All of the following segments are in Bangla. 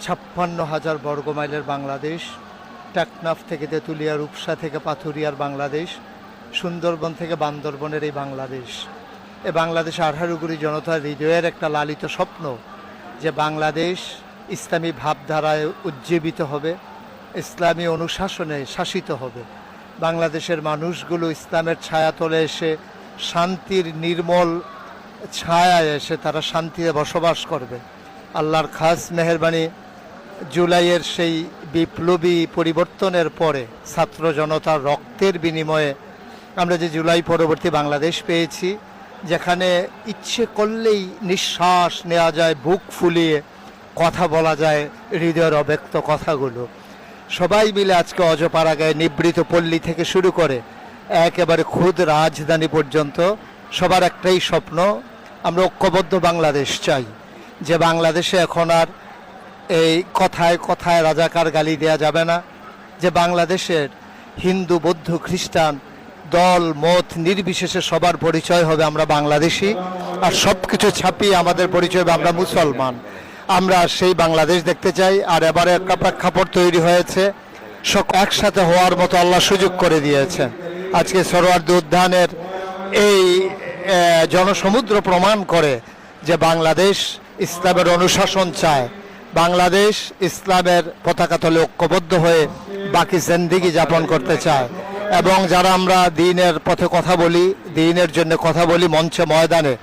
ছাপ্পান্ন হাজার বর্গমাইলের বাংলাদেশ, টেকনাফ থেকে তেঁতুলিয়া, রূপসা থেকে পাথুরিয়ার বাংলাদেশ, সুন্দরবন থেকে বান্দরবনের এই বাংলাদেশ। এ বাংলাদেশ আঠারোগুড়ি জনতার হৃদয়ের একটা লালিত স্বপ্ন যে বাংলাদেশ ইসলামী ভাবধারায় উজ্জীবিত হবে, ইসলামী অনুশাসনে শাসিত হবে। বাংলাদেশের মানুষগুলো ইসলামের ছায়া ছায়াতলে এসে, শান্তির নির্মল ছায়ায় এসে তারা শান্তিতে বসবাস করবে। আল্লাহর খাস মেহরবানি জুলাইয়ের সেই বিপ্লবী পরিবর্তনের পরে ছাত্র জনতার রক্তের বিনিময়ে আমরা যে জুলাই পরবর্তী বাংলাদেশ পেয়েছি, যেখানে ইচ্ছে করলেই নিঃশ্বাস নেওয়া যায়, বুক ফুলিয়ে কথা বলা যায়, হৃদয়ের অব্যক্ত কথাগুলো। সবাই মিলে আজকে অজপাড়াগায় নিবৃত পল্লী থেকে শুরু করে একেবারে খুদ রাজধানী পর্যন্ত সবার একটাই স্বপ্ন, আমরা ঐক্যবদ্ধ বাংলাদেশ চাই। যে বাংলাদেশে এখন আর এই কথায় কথায় রাজাকার গালি দেয়া যাবে না যে বাংলাদেশের হিন্দু, বৌদ্ধ, খ্রিস্টান দল, মত নির্বিশেষে সবার পরিচয় হবে আমরা বাংলাদেশি আর সব কিছু ছাপিয়ে আমাদের পরিচয় হবে আমরা মুসলমান। আমরা সেই বাংলাদেশ দেখতে চাই আর এবারে একটা প্রেক্ষাপট তৈরি হয়েছে। সব একসাথে হওয়ার মতো আল্লাহ সুযোগ করে দিয়েছে। আজকে সরোয়ার্দী উদ্যানের এই জনসমুদ্র প্রমাণ করে যে বাংলাদেশ ইসলামের অনুশাসন চায়। বাংলাদেশ ইসলামের পতাকা তলে ঐক্যবদ্ধ হয়ে বাকি জিন্দিগি যাপন করতে চায়। এবং যারা আমরা দিনের পথে কথা বলি, দিনের জন্য কথা বলি মঞ্চে, ময়দানে,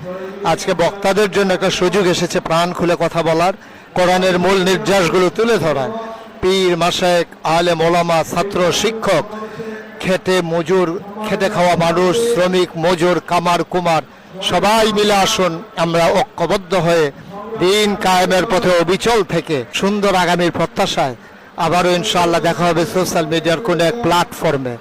আজকে বক্তাদের জন্য একটা সুযোগ এসেছে প্রাণ খুলে কথা বলার, কোরআনের মূল নির্যাসগুলো তুলে ধরার। পীর মাসেক আলে মোলামা ছাত্র, শিক্ষক, খেটে মজুর, খেটে খাওয়া মানুষ, শ্রমিক, মজুর, কামার, কুমার, সবাই মিলে আসুন, আমরা ঐক্যবদ্ধ হয়ে দিন কায়েমের পথে অবিচল থেকে সুন্দর আগামীর প্রত্যাশায়। আবারও ইনশাল্লাহ দেখা হবে সোশ্যাল মিডিয়ার কোনো এক প্ল্যাটফর্মে